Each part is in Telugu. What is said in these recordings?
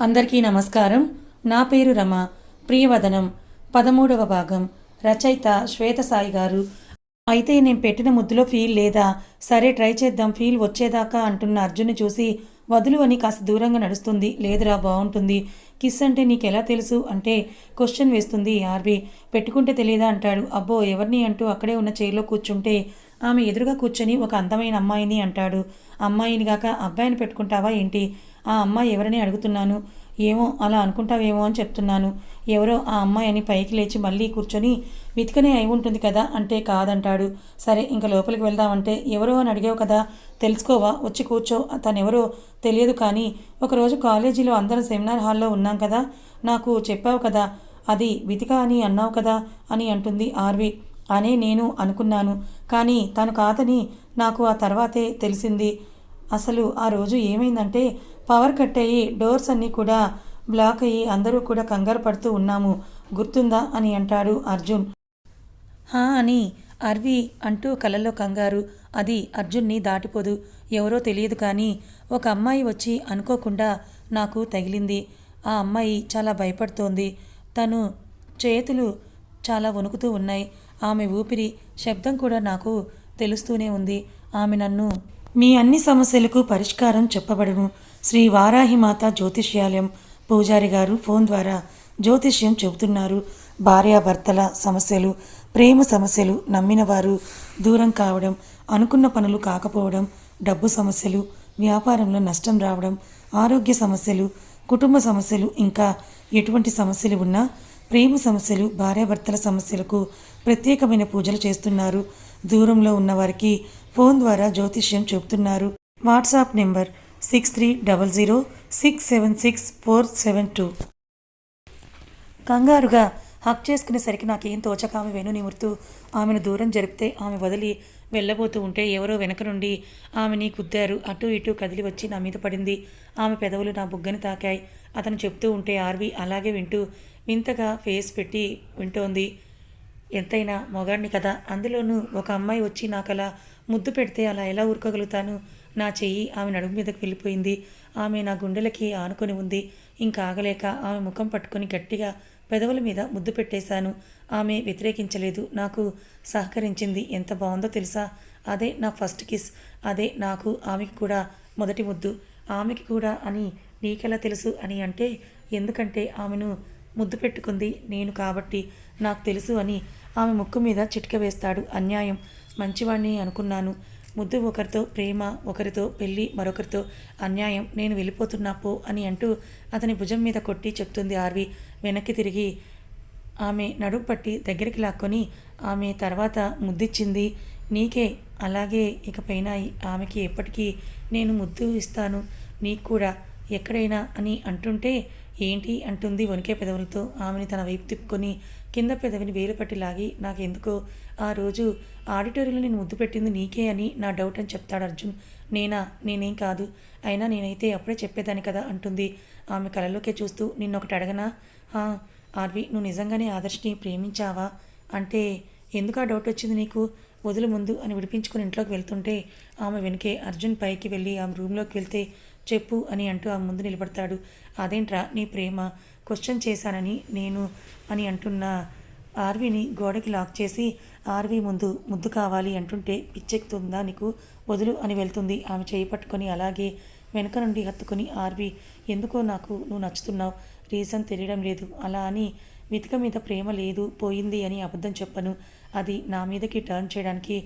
అందరికీ నమస్కారం. నా పేరు రమ. ప్రియవదనం. పదమూడవ భాగం. రచయిత శ్వేత సాయి గారు. అయితే నేను పెట్టిన ముద్దులో ఫీల్ లేదా సరే ట్రై చేద్దాం ఫీల్ వచ్చేదాకా అంటున్న అర్జున్ని చూసి వదులు అని కాస్త దూరంగా నడుస్తుంది. లేదురా బాగుంటుంది కిస్ అంటే నీకెలా తెలుసు? అంటే క్వశ్చన్ వేస్తుంది ఆర్బీ పెట్టుకుంటే తెలియదా అంటాడు. అబ్బో ఎవరిని అంటూ అక్కడే ఉన్న చైర్లో కూర్చుంటే ఆమె ఎదురుగా కూర్చొని ఒక అందమైన అమ్మాయిని అంటాడు. అమ్మాయిని గాక అబ్బాయిని పెట్టుకుంటావా ఏంటి? ఆ అమ్మాయి ఎవరని అడుగుతున్నాను. ఏమో అలా అనుకుంటావేమో అని చెప్తున్నాను. ఎవరో ఆ అమ్మాయి అని పైకి లేచి మళ్ళీ కూర్చొని వెతికనే అయి ఉంటుంది కదా అంటే కాదంటాడు. సరే ఇంకా లోపలికి వెళ్దామంటే ఎవరో అని అడిగావు కదా. తెలుసుకోవా? వచ్చి కూర్చో. తనెవరో తెలియదు కానీ ఒకరోజు కాలేజీలో అందరం సెమినార్ హాల్లో ఉన్నాం కదా. నాకు చెప్పావు కదా అది వితిక అని అన్నావు కదా అని అంటుంది ఆర్వి. అని నేను అనుకున్నాను. కానీ తను కాదని నాకు ఆ తర్వాతే తెలిసింది. అసలు ఆ రోజు ఏమైందంటే పవర్ కట్ అయ్యి డోర్స్ అన్నీ కూడా బ్లాక్ అయ్యి అందరూ కూడా కంగారు పడుతూ ఉన్నాము. గుర్తుందా అని అంటాడు అర్జున్. హా అని అర్వి అంటూ కలలో కంగారు. అది అర్జున్ని దాటిపోదు. ఎవరో తెలియదు కానీ ఒక అమ్మాయి వచ్చి అనుకోకుండా నాకు తగిలింది. ఆ అమ్మాయి చాలా భయపడుతోంది. తను చేతులు చాలా వణుకుతూ ఉన్నాయి. ఆమె ఊపిరి శబ్దం కూడా నాకు తెలుస్తూనే ఉంది. ఆమె నన్ను మీ అన్ని సమస్యలకు పరిష్కారం చెప్పబడును. శ్రీ వారాహిమాత జ్యోతిష్యాలయం పూజారి గారు ఫోన్ ద్వారా జ్యోతిష్యం చెబుతున్నారు. భార్యాభర్తల సమస్యలు ప్రేమ సమస్యలు నమ్మినవారు దూరం కావడం అనుకున్న పనులు కాకపోవడం డబ్బు సమస్యలు వ్యాపారంలో నష్టం రావడం ఆరోగ్య సమస్యలు కుటుంబ సమస్యలు ఇంకా ఎటువంటి సమస్యలు ఉన్నా ప్రేమ సమస్యలు భార్యాభర్తల సమస్యలకు ప్రత్యేకమైన పూజలు చేస్తున్నారు. దూరంలో ఉన్నవారికి ఫోన్ ద్వారా జ్యోతిష్యం చెబుతున్నారు. WhatsApp number six three double zero six seven six four seven two కంగారుగా హక్ చేసుకునేసరికి నాకేం తోచక ఆమె వెను నిమురుతూ ఆమెను దూరం జరిపితే ఆమె వదిలి వెళ్ళబోతూ ఉంటే ఎవరో వెనక నుండి ఆమెని కుద్దారు. అటు ఇటు కదిలి వచ్చి నా మీద పడింది. ఆమె పెదవులు నా బుగ్గని తాకాయి. అతను చెప్తూ ఉంటే ఆర్వి అలాగే వింటూ వింతగా ఫేస్ పెట్టి వింటోంది. ఎంతైనా మొగాడిని కదా? అందులోనూ ఒక అమ్మాయి వచ్చి నాకు అలా ముద్దు పెడితే అలా ఎలా ఊరుకోగలుగుతాను నా చెయ్యి ఆమె నడుము మీదకు వెళ్ళిపోయింది. ఆమె నా గుండెలకి ఆనుకొని ఉంది. ఇంకా ఆగలేక ఆమె ముఖం పట్టుకొని గట్టిగా పెదవుల మీద ముద్దు పెట్టేశాను. ఆమె వ్యతిరేకించలేదు. నాకు సహకరించింది. ఎంత బాగుందో తెలుసా? అదే నా ఫస్ట్ కిస్. అదే నాకు ఆమెకి కూడా మొదటి ముద్దు. ఆమెకి కూడా అని నీకెలా తెలుసు అని అంటే ఎందుకంటే ఆమెను ముద్దు పెట్టుకుంది నేను కాబట్టి నాకు తెలుసు అని ఆమె ముక్కు మీద చిట్క వేస్తాడు. అన్యాయం. మంచివాణ్ణి అనుకున్నాను. ముద్దు ఒకరితో ప్రేమ ఒకరితో పెళ్ళి మరొకరితో. అన్యాయం. నేను వెళ్ళిపోతున్నా పో అని అంటూ అతని భుజం మీద కొట్టి చెప్తుంది ఆర్వి. వెనక్కి తిరిగి ఆమె నడుము పట్టి దగ్గరికి లాక్కొని ఆమె తర్వాత ముద్దిచ్చింది. నీకే అలాగే ఇకపైన ఆమెకి ఎప్పటికీ నేను ముద్దు ఇస్తాను. నీకు కూడా. ఎక్కడైనా అని అంటుంటే ఏంటి అంటుంది వణికే పెదవులతో. ఆమెని తన వైపు తిప్పుకొని కింద పెదవిని వేలు పట్టి లాగి నాకెందుకో? ఆ రోజు ఆడిటోరియంలో నేను ముద్దు పెట్టింది నీకే అని నా డౌట్ అని చెప్తాడు అర్జున్. నేనా? నేనేం కాదు. అయినా నేనైతే అప్పుడే చెప్పేదాన్ని కదా అంటుంది. ఆమె కళ్ళలోకే చూస్తూ నిన్నొకటి అడగనా? ఆర్వి నువ్వు నిజంగానే ఆదర్శ్ని ప్రేమించావా? అంటే ఎందుకు ఆ డౌట్ వచ్చింది నీకు? వదులు ముందు అని విడిపించుకుని ఇంట్లోకి వెళ్తుంటే ఆమె వెనుకే అర్జున్ పైకి వెళ్ళి ఆమె రూమ్లోకి వెళ్తే చెప్పు అని అంటూ ఆమె ముందు నిలబడతాడు. అదేంట్రా నీ ప్రేమ? క్వశ్చన్ చేశానని నేను అని అంటున్న ఆర్వీని గోడకి లాక్ చేసి ఆర్వీ ముందు ముద్దు కావాలి అంటుంటే పిచ్చెక్కుతుందా నీకు? వదులు అని వెళ్తుంది ఆమె చేయి పట్టుకొని అలాగే వెనక నుండి హత్తుకొని ఆర్వీ ఎందుకో నాకు నువ్వు నచ్చుతున్నావు? రీజన్ తెలియడం లేదు. అలా అని వితిక మీద ప్రేమ లేదు పోయింది అని అబద్ధం చెప్పను. అది నా మీదకి టర్న్ చేయడానికి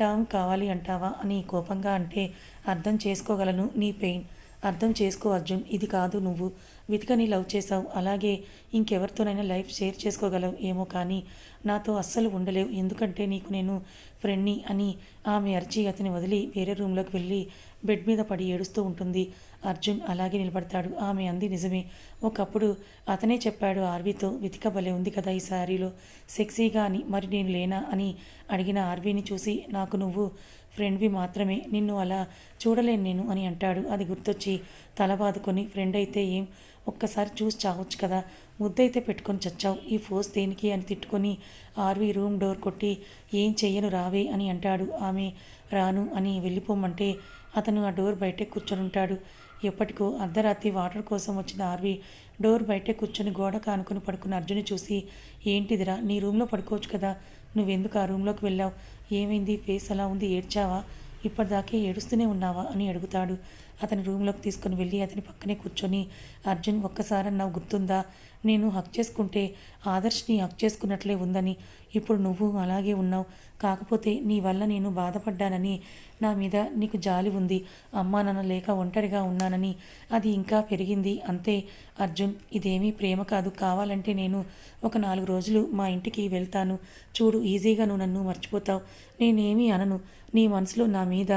టర్న్ కావాలి అంటావా? అని కోపంగా అంటే అర్థం చేసుకోగలను నీ పెయిన్. అర్థం చేసుకో అర్జున్. ఇది కాదు నువ్వు. వితికని లవ్ చేసావు అలాగే ఇంకెవరితోనైనా లైఫ్ షేర్ చేసుకోగలవు ఏమో కానీ నాతో అస్సలు ఉండలేవు. ఎందుకంటే నీకు నేను ఫ్రెండ్ని అని ఆమె అర్జీ అతని వదిలి వేరే రూమ్లోకి వెళ్ళి బెడ్ మీద పడి ఏడుస్తూ ఉంటుంది. అర్జున్ అలాగే నిలబడతాడు. ఆమె అంది నిజమే. ఒకప్పుడు అతనే చెప్పాడు ఆర్వీతో వితిక భలే ఉంది కదా ఈ శారీలో. సెక్సీగా అని మరి నేను లేనా? అని అడిగిన ఆర్వీని చూసి నాకు నువ్వు ఫ్రెండ్వి మాత్రమే. నిన్ను అలా చూడలేను నేను అని అంటాడు. అది గుర్తొచ్చి తల బాదుకొని ఫ్రెండ్ అయితే ఏం ఒక్కసారి చూసి చావచ్చు కదా. ముద్దైతే పెట్టుకొని చచ్చావు. ఈ ఫోర్స్ దేనికి? అని తిట్టుకొని ఆర్వి రూమ్ డోర్ కొట్టి ఏం చెయ్యను రావే అని అంటాడు. ఆమె రాను అని వెళ్ళిపోమంటే అతను ఆ డోర్ బయటే కూర్చొని ఉంటాడు. ఎప్పటికో అర్ధరాత్రి వాటర్ కోసం వచ్చిన ఆర్వి డోర్ బయటే కూర్చొని గోడ కానుకుని పడుకున్న అర్జుని చూసి ఏంటిదిరా? నీ రూమ్లో పడుకోవచ్చు కదా. నువ్వెందుకు ఆ రూమ్లోకి వెళ్ళావు? ఏమైంది? ఫేస్ అలా ఉంది ఏడ్చావా? ఇప్పటిదాకే ఏడుస్తూనే ఉన్నావా? అని అడుగుతాడు. అతని రూమ్లోకి తీసుకుని వెళ్ళి అతని పక్కనే కూర్చొని అర్జున్ ఒక్కసారన్నా గుర్తుందా? నేను హక్ చేసుకుంటే ఆదర్శ్ని హక్ చేసుకున్నట్లే ఉందని. ఇప్పుడు నువ్వు అలాగే ఉన్నావు. కాకపోతే నీ వల్ల నేను బాధపడ్డానని. నా మీద నీకు జాలి ఉంది. అమ్మా నాన్న లేక ఒంటరిగా ఉన్నానని. అది ఇంకా పెరిగింది. అంతే. అర్జున్ ఇదేమీ ప్రేమ కాదు. కావాలంటే నేను ఒక నాలుగు రోజులు మా ఇంటికి వెళ్తాను. చూడు ఈజీగా నువ్వు నన్ను మర్చిపోతావు. నేనేమీ అనను. నీ మనసులో నా మీద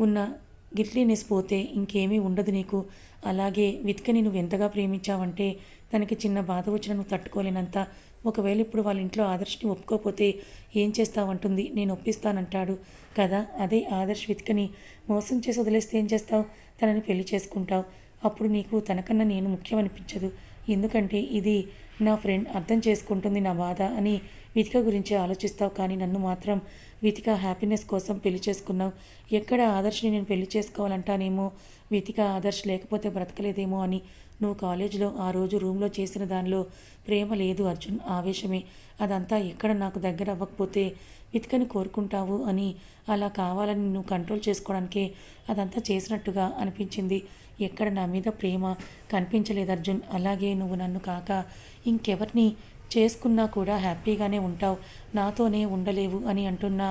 ఉన్న గిట్లీనెస్ పోతే ఇంకేమీ ఉండదు నీకు. అలాగే వితికని నువ్వు ఎంతగా ప్రేమించావంటే తనకి చిన్న బాధ వచ్చిన నువ్వు తట్టుకోలేనంత. ఒకవేళ ఇప్పుడు వాళ్ళ ఇంట్లో ఆదర్శ్ని ఒప్పుకోకపోతే ఏం చేస్తావంటుంది? నేను ఒప్పిస్తానంటాడు. కదా? అదే ఆదర్శ్ వితికని మోసం చేసి వదిలేస్తే ఏం చేస్తావు? తనని పెళ్ళి చేసుకుంటావు. అప్పుడు నీకు తనకన్నా నేను ముఖ్యం అనిపించదు ఎందుకంటే ఇది నా ఫ్రెండ్ అర్థం చేసుకుంటుంది నా బాధ అని వితిక గురించి ఆలోచిస్తావు. కానీ నన్ను మాత్రం వితిక హ్యాపీనెస్ కోసం పెళ్ళి చేసుకున్నావు. ఎక్కడ ఆదర్శ్ని నేను పెళ్ళి చేసుకోవాలంటానేమో? వితిక ఆదర్శ్ లేకపోతే బ్రతకలేదేమో అని. నువ్వు కాలేజీలో ఆ రోజు రూమ్లో చేసిన దానిలో ప్రేమ లేదు అర్జున్. ఆవేశమే. అదంతా ఎక్కడ నాకు దగ్గర అవ్వకపోతే వితికని కోరుకుంటావు అని. అలా కావాలని నువ్వు కంట్రోల్ చేసుకోవడానికే అదంతా చేసినట్టుగా అనిపించింది. ఎక్కడ నా మీద ప్రేమ కనిపించలేదు అర్జున్. అలాగే నువ్వు నన్ను కాక ఇంకెవరిని చేసుకున్నా కూడా హ్యాపీగానే ఉంటావు. నాతోనే ఉండలేవు అని అంటున్న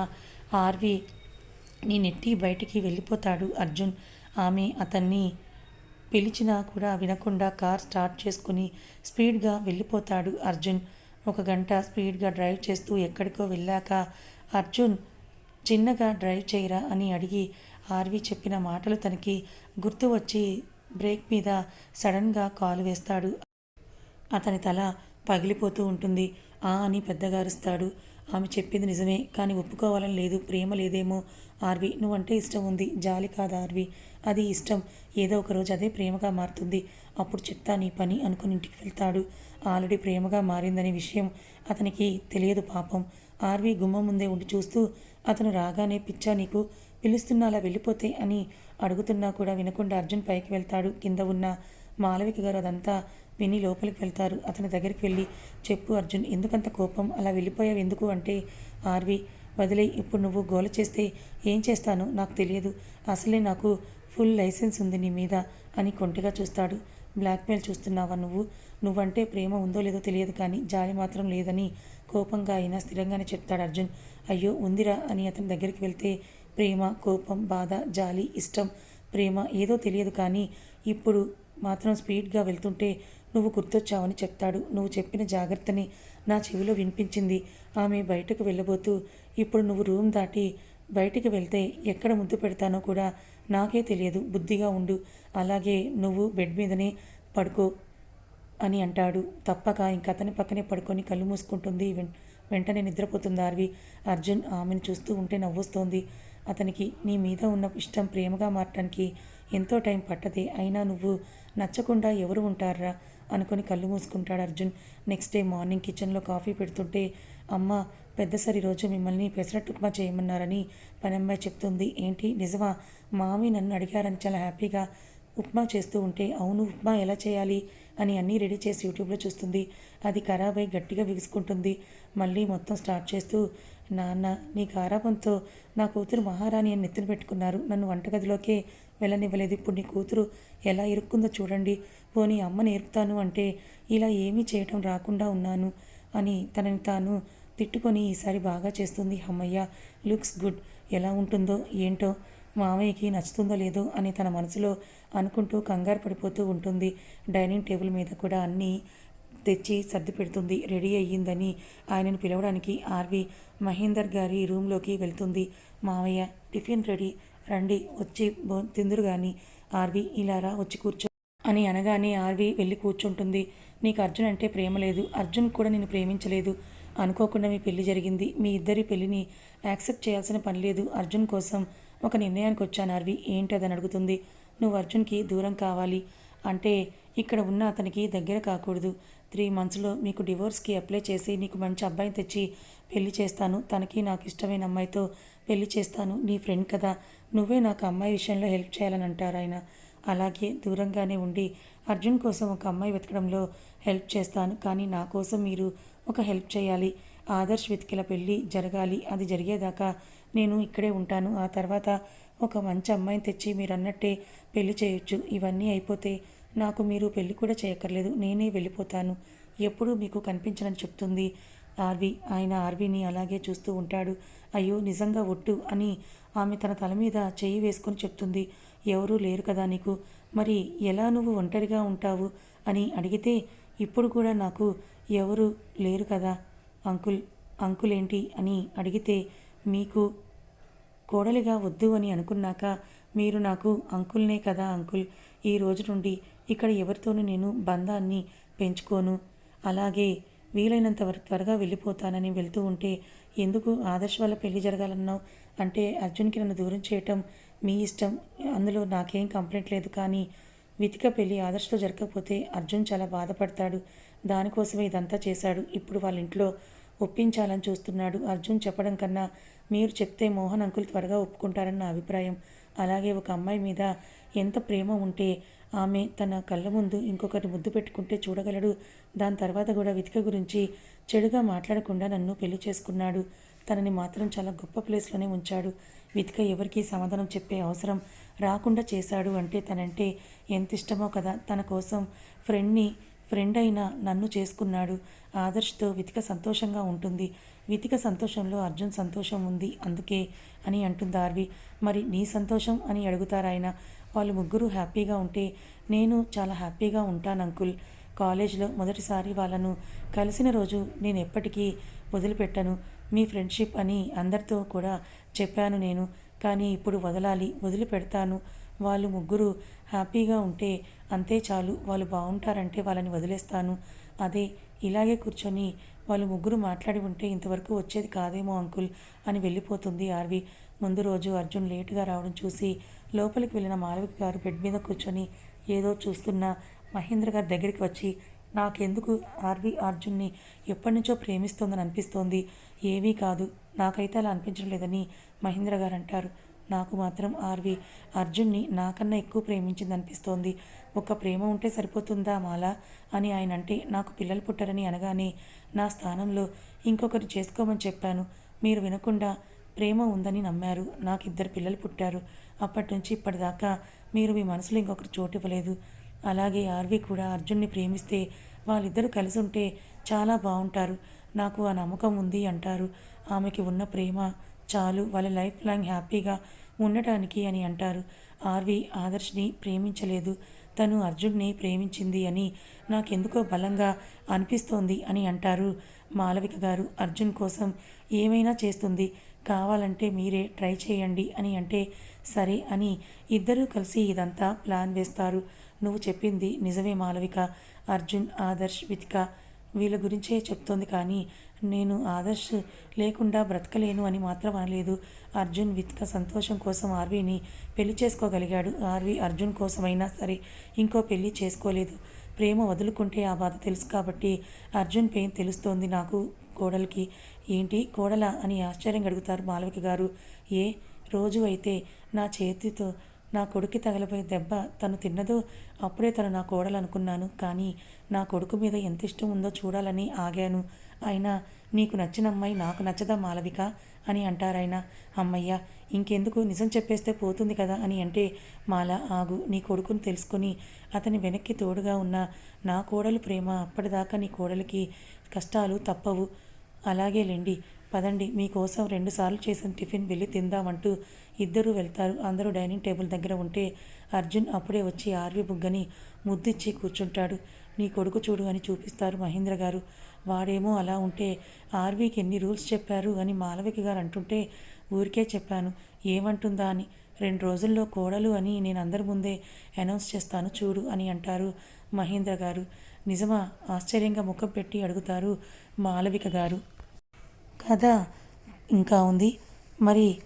ఆర్వి నీ నెట్టి బయటికి వెళ్ళిపోతాడు అర్జున్. ఆమె అతన్ని పిలిచినా కూడా వినకుండా కార్ స్టార్ట్ చేసుకుని స్పీడ్గా వెళ్ళిపోతాడు అర్జున్. ఒక గంట స్పీడ్గా డ్రైవ్ చేస్తూ ఎక్కడికో వెళ్ళాక అర్జున్ చిన్నగా డ్రైవ్ చేయరా అని అడిగి ఆర్వి చెప్పిన మాటలు తనకి గుర్తు వచ్చి బ్రేక్ మీద సడన్గా కాలు వేస్తాడు. అతని తల పగిలిపోతూ ఉంటుంది. ఆ అని పెద్దగారుస్తాడు. ఆమె చెప్పింది నిజమే. కానీ ఒప్పుకోవాలని లేదు. ప్రేమ లేదేమో. ఆర్వి నువ్వంటే ఇష్టం ఉంది. జాలి కాదు ఆర్వి. అది ఇష్టం. ఏదో ఒక రోజు అదే ప్రేమగా మారుతుంది. అప్పుడు చెప్తా నీ పని అనుకుని ఇంటికి వెళ్తాడు. ఆల్రెడీ ప్రేమగా మారిందనే విషయం అతనికి తెలియదు పాపం. ఆర్వి గుమ్మం ముందే ఉండి చూస్తూ అతను రాగానే పిచ్చా నీకు పిలుస్తున్నా అలా వెళ్ళిపోతే అని అడుగుతున్నా కూడా వినకుండా అర్జున్ పైకి వెళ్తాడు. కింద ఉన్న మాలవిక గారు అదంతా విని లోపలికి వెళ్తారు. అతని దగ్గరికి వెళ్ళి చెప్పు అర్జున్ ఎందుకంత కోపం? అలా వెళ్ళిపోయావు ఎందుకు అంటే ఆర్వి వదిలే ఇప్పుడు నువ్వు గోల చేస్తే ఏం చేస్తానో నాకు తెలియదు. అసలే నాకు ఫుల్ లైసెన్స్ ఉంది నీ మీద అని కొంటిగా చూస్తాడు. బ్లాక్మెయిల్ చూస్తున్నావా నువ్వు? నువ్వంటే ప్రేమ ఉందో లేదో తెలియదు కానీ జాలి మాత్రం లేదని కోపంగా అయినా స్థిరంగానే చెప్తాడు అర్జున్. అయ్యో ఉందిరా అని అతని దగ్గరికి వెళ్తే ప్రేమ కోపం బాధ జాలి ఇష్టం ప్రేమ ఏదో తెలియదు కానీ ఇప్పుడు మాత్రం స్పీడ్గా వెళ్తుంటే నువ్వు గుర్తొచ్చావని చెప్తాడు. నువ్వు చెప్పిన జాగ్రత్తని నా చెవిలో వినిపించింది. ఆమె బయటకు వెళ్ళబోతూ ఇప్పుడు నువ్వు రూమ్ దాటి బయటికి వెళ్తే ఎక్కడ ముద్దు పెడతానో కూడా నాకే తెలియదు. బుద్ధిగా ఉండు. అలాగే నువ్వు బెడ్ మీదనే పడుకో అని అంటాడు. తప్పక ఇంక అతని పక్కనే పడుకొని కళ్ళు మూసుకుంటుంది. వెం- వెంటనే నిద్రపోతుంది ఆర్వి. అర్జున్ ఆమెను చూస్తూ ఉంటే నవ్వొస్తోంది. అతనికి నీ మీద ఉన్న ఇష్టం ప్రేమగా మారటానికి ఎంతో టైం పట్టదే. అయినా నువ్వు నచ్చకుండా ఎవరు ఉంటారా? అనుకొని కళ్ళు మూసుకుంటాడు అర్జున్. నెక్స్ట్ డే మార్నింగ్ కిచెన్లో కాఫీ పెడుతుంటే అమ్మ పెద్దసారి రోజు మిమ్మల్ని పెసరట్టు ఉప్మా చేయమన్నారని పనమ్మాయి చెప్తుంది. ఏంటి? నిజమా? మామి నన్ను అడిగారని చాలా హ్యాపీగా ఉప్మా చేస్తూ ఉంటే అవును ఉప్మా ఎలా చేయాలి? అని అన్నీ రెడీ చేసి యూట్యూబ్లో చూస్తుంది. అది ఖరాబ్ అయి గట్టిగా బిగుసుకుంటుంది మళ్ళీ మొత్తం స్టార్ట్ చేస్తూ నాన్న నీ కారాపంతో నా కూతురు మహారాణి అని నెత్తిన పెట్టుకున్నారు. నన్ను వంటగదిలోకే వెళ్ళనివ్వలేదు. ఇప్పుడు నీ కూతురు ఎలా ఇరుక్కుందో చూడండి. పోనీ అమ్మ నేర్పుతాను అంటే ఇలా ఏమీ చేయటం రాకుండా ఉన్నాను అని తనని తాను తిట్టుకొని ఈసారి బాగా చేస్తుంది. అమ్మయ్య లుక్స్ గుడ్. ఎలా ఉంటుందో ఏంటో మామయ్యకి నచ్చుతుందో లేదో అని తన మనసులో అనుకుంటూ కంగారు పడిపోతూ ఉంటుంది. డైనింగ్ టేబుల్ మీద కూడా అన్నీ తెచ్చి సర్ది పెడుతుంది. రెడీ అయ్యిందని ఆయనను పిలవడానికి ఆర్వి మహేందర్ గారి రూమ్లోకి వెళ్తుంది. మావయ్య టిఫిన్ రెడీ. రండి వచ్చి తిందురు కానీ ఆర్వి ఇలా రా వచ్చి కూర్చో అని అనగానే ఆర్వి వెళ్ళి కూర్చుంటుంది. నీకు అర్జున్ అంటే ప్రేమ లేదు అర్జున్ కూడా నేను ప్రేమించలేదు. అనుకోకుండా మీ పెళ్ళి జరిగింది మీ ఇద్దరి పెళ్ళిని యాక్సెప్ట్ చేయాల్సిన పని లేదు అర్జున్ కోసం. ఒక నిర్ణయానికి వచ్చాను ఆర్వి ఏంటి అడుగుతుంది. నువ్వు అర్జున్కి దూరం కావాలి అంటే ఇక్కడ ఉన్న అతనికి దగ్గర కాకూడదు. త్రీ మంత్స్లో మీకు డివోర్స్కి అప్లై చేసి నీకు మంచి అబ్బాయిని తెచ్చి పెళ్ళి చేస్తాను. తనకి నాకు ఇష్టమైన అమ్మాయితో పెళ్ళి చేస్తాను నీ ఫ్రెండ్ కదా. నువ్వే నాకు అమ్మాయి విషయంలో హెల్ప్ చేయాలని అంటారు ఆయన. అలాగే దూరంగానే ఉండి అర్జున్ కోసం ఒక అమ్మాయి వెతకడంలో హెల్ప్ చేస్తాను కానీ నా కోసం మీరు ఒక హెల్ప్ చేయాలి. ఆదర్శ్ వెతికిల పెళ్ళి జరగాలి. అది జరిగేదాకా నేను ఇక్కడే ఉంటాను. ఆ తర్వాత ఒక మంచి అమ్మాయిని తెచ్చి మీరు అన్నట్టే పెళ్ళి చేయొచ్చు. ఇవన్నీ అయిపోతే నాకు మీరు పెళ్ళి కూడా చేయక్కర్లేదు. నేనే వెళ్ళిపోతాను. ఎప్పుడూ మీకు కనిపించనని చెప్తుంది. ఆర్వి. ఆయన ఆర్వీని అలాగే చూస్తూ ఉంటాడు. అయ్యో నిజంగా ఒట్టు అని ఆమె తన తల మీద చెయ్యి వేసుకొని చెప్తుంది. ఎవరూ లేరు కదా నీకు? మరి ఎలా నువ్వు ఒంటరిగా ఉంటావు అని అడిగితే ఇప్పుడు కూడా నాకు ఎవరు లేరు కదా అంకుల్ అంకుల్ ఏంటి అని అడిగితే మీకు కోడలిగా వద్దు అని అనుకున్నాక మీరు నాకు అంకుల్నే కదా అంకుల్ ఈ రోజు నుండి ఇక్కడ ఎవరితోనూ నేను బంధాన్ని పెంచుకోను. అలాగే వీలైనంత వరకు త్వరగా వెళ్ళిపోతానని వెళ్తూ ఉంటే ఎందుకు ఆదర్శ్ వల్ల పెళ్ళి జరగాలన్నావు అంటే అర్జున్కి నన్ను దూరం చేయటం మీ ఇష్టం. అందులో నాకేం కంప్లైంట్ లేదు కానీ వితిక పెళ్ళి ఆదర్శ్తో జరగకపోతే అర్జున్ చాలా బాధపడతాడు. దానికోసమే ఇదంతా చేశాడు. ఇప్పుడు వాళ్ళ ఇంట్లో ఒప్పించాలని చూస్తున్నాడు. అర్జున్ చెప్పడం కన్నా మీరు చెప్తే మోహన్ అంకుల్ త్వరగా ఒప్పుకుంటారని నా అభిప్రాయం. అలాగే ఒక అమ్మాయి మీద ఎంత ప్రేమ ఉంటే ఆమె తన కళ్ళ ముందు ఇంకొకరిని ముద్దు పెట్టుకుంటే చూడగలడు. దాని తర్వాత కూడా వితిక గురించి చెడుగా మాట్లాడకుండా నన్ను పెళ్ళి చేసుకున్నాడు. తనని మాత్రం చాలా గొప్ప ప్లేస్లోనే ఉంచాడు. వితిక ఎవరికీ సమాధానం చెప్పే అవసరం రాకుండా చేశాడు అంటే తనంటే ఎంత ఇష్టమో కదా. తన కోసం ఫ్రెండ్ని ఫ్రెండ్ అయిన నన్ను చేసుకున్నాడు. ఆదర్శ్తో వితిక సంతోషంగా ఉంటుంది. వితిక సంతోషంలో అర్జున్ సంతోషం ఉంది అందుకే అని అంటుంది ఆర్వి. మరి నీ సంతోషం అని అడుగుతారాయన. వాళ్ళు ముగ్గురు హ్యాపీగా ఉంటే నేను చాలా హ్యాపీగా ఉంటాను అంకుల్. కాలేజ్లో మొదటిసారి వాళ్ళను కలిసిన రోజు నేను ఎప్పటికీ వదిలిపెట్టను. మీ ఫ్రెండ్షిప్ అని అందరితో కూడా చెప్పాను నేను. కానీ ఇప్పుడు వదలాలి వదిలిపెడతాను. వాళ్ళు ముగ్గురు హ్యాపీగా ఉంటే అంతే చాలు. వాళ్ళు బాగుంటారంటే వాళ్ళని వదిలేస్తాను. అదే ఇలాగే కూర్చొని వాళ్ళు ముగ్గురు మాట్లాడి ఉంటే ఇంతవరకు వచ్చేది కాదేమో అంకుల్ అని వెళ్ళిపోతుంది ఆర్వి. ముందు రోజు అర్జున్ లేటుగా రావడం చూసి లోపలికి వెళ్ళిన మాలవిక గారు బెడ్ మీద కూర్చొని ఏదో చూస్తున్న మహేంద్ర గారి దగ్గరికి వచ్చి నాకెందుకు ఆర్వి అర్జున్ని ఎప్పటి నుంచో ప్రేమిస్తోందని అనిపిస్తోంది. ఏమీ కాదు. నాకైతే అలా అనిపించడం లేదని మహేంద్ర గారు అంటారు. నాకు మాత్రం ఆర్వి అర్జున్ని నాకన్నా ఎక్కువ ప్రేమించింది అనిపిస్తోంది. ఒక ప్రేమ ఉంటే సరిపోతుందా మాల? అని ఆయన అంటే నాకు పిల్లలు పుట్టరని అనగానే నా స్థానంలో ఇంకొకరు చేసుకోమని చెప్పాను. మీరు వినకుండా ప్రేమ ఉందని నమ్మారు. నాకు ఇద్దరు పిల్లలు పుట్టారు. అప్పటి నుంచి ఇప్పటిదాకా మీరు మీ మనసులో ఇంకొకరు చోటు ఇవ్వలేదు అలాగే ఆర్వి కూడా అర్జున్ని ప్రేమిస్తే వాళ్ళిద్దరూ కలిసి ఉంటే చాలా బాగుంటారు నాకు ఆ నమ్మకం ఉంది అంటారు. ఆమెకి ఉన్న ప్రేమ చాలు. వాళ్ళ లైఫ్ లాంగ్ హ్యాపీగా ఉండటానికి అని అంటారు. ఆర్వి ఆదర్శ్ని ప్రేమించలేదు. తను అర్జున్ని ప్రేమించింది అని నాకెందుకో బలంగా అనిపిస్తోంది అని అంటారు మాలవిక గారు. అర్జున్ కోసం ఏమైనా చేస్తుంది. కావాలంటే మీరే ట్రై చేయండి అని అంటే సరే అని ఇద్దరూ కలిసి ఇదంతా ప్లాన్ వేస్తారు. నువ్వు చెప్పింది నిజమే మాలవిక. అర్జున్ ఆదర్శ్ వితిక వీళ్ళ గురించే చెప్తోంది కానీ నేను ఆదర్శ్ లేకుండా బ్రతకలేను అని మాత్రం అనలేదు. అర్జున్ విత్క సంతోషం కోసం ఆర్వీని పెళ్ళి చేసుకోగలిగాడు. ఆర్వీ అర్జున్ కోసమైనా సరే ఇంకో పెళ్ళి చేసుకోలేదు. ప్రేమ వదులుకుంటే ఆ బాధ తెలుసు కాబట్టి అర్జున్ పెయిన్ తెలుస్తోంది నాకు. కోడలికి ఏంటి కోడల? అని ఆశ్చర్యంగా అడుగుతారు మాలవిక గారు. ఏ రోజు అయితే నా చేతితో నా కొడుకు తగలపోయే దెబ్బ తను తిన్నదో అప్పుడే తను నా కోడలు అనుకున్నాను కానీ నా కొడుకు మీద ఎంత ఇష్టం ఉందో చూడాలని ఆగాను. అయినా నీకు నచ్చిన అమ్మాయి నాకు నచ్చదా మాలవిక? అని అంటారాయన. అమ్మయ్య ఇంకెందుకు నిజం చెప్పేస్తే పోతుంది కదా అని అంటే మాల ఆగు నీ కొడుకుని తెలుసుకుని అతని వెనక్కి తోడుగా ఉన్న నా కోడలు ప్రేమ అప్పటిదాకా నీ కోడలికి కష్టాలు తప్పవు. అలాగే లెండి పదండి మీకోసం రెండుసార్లు చేసిన టిఫిన్ వెళ్ళి తిందామంటూ ఇద్దరూ వెళ్తారు. అందరూ డైనింగ్ టేబుల్ దగ్గర ఉంటే అర్జున్ అప్పుడే వచ్చి ఆర్వి బుగ్గని ముద్దిచ్చి కూర్చుంటాడు. నీ కొడుకు చూడు అని చూపిస్తారు మహేంద్ర గారు. వాడేమో అలా ఉంటే ఆర్వీకి ఎన్ని రూల్స్ చెప్పారు అని మాలవిక గారు అంటుంటే ఊరికే చెప్పాను. ఏమంటుందా అని. రెండు రోజుల్లో కోడలు అని నేను అందరి ముందే అనౌన్స్ చేస్తాను చూడు అని అంటారు మహేంద్ర గారు. నిజమా? ఆశ్చర్యంగా ముఖం పెట్టి అడుగుతారు మాలవిక గారు. కథ ఇంకా ఉంది. మరి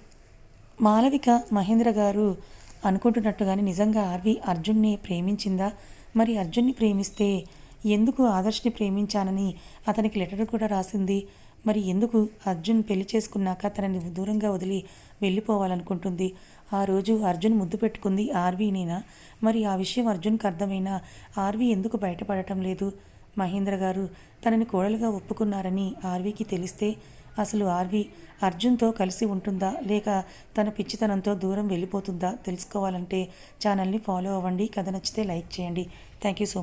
మాలవిక మహేంద్ర గారు అనుకుంటున్నట్టుగానే నిజంగా ఆర్వి అర్జున్ని ప్రేమించిందా? మరి అర్జున్ని ప్రేమిస్తే ఎందుకు ఆదర్శ్ని ప్రేమించానని అతనికి లెటర్ కూడా రాసింది. మరి ఎందుకు అర్జున్ పెళ్ళి చేసుకున్నాక తనని దూరంగా వదిలి వెళ్ళిపోవాలనుకుంటుంది? ఆ రోజు అర్జున్ ముద్దు పెట్టుకుంది ఆర్వీనేనా? మరి ఆ విషయం అర్జున్కి అర్థమైనా? ఆర్వీ ఎందుకు బయటపడటం లేదు? మహేంద్ర గారు తనని కోడలుగా ఒప్పుకున్నారని ఆర్వీకి తెలిస్తే అసలు ఆర్వీ అర్జున్తో కలిసి ఉంటుందా? లేక తన పిచ్చితనంతో దూరం వెళ్ళిపోతుందా? తెలుసుకోవాలంటే ఛానల్ని ఫాలో అవ్వండి. కథ నచ్చితే లైక్ చేయండి. Thank you so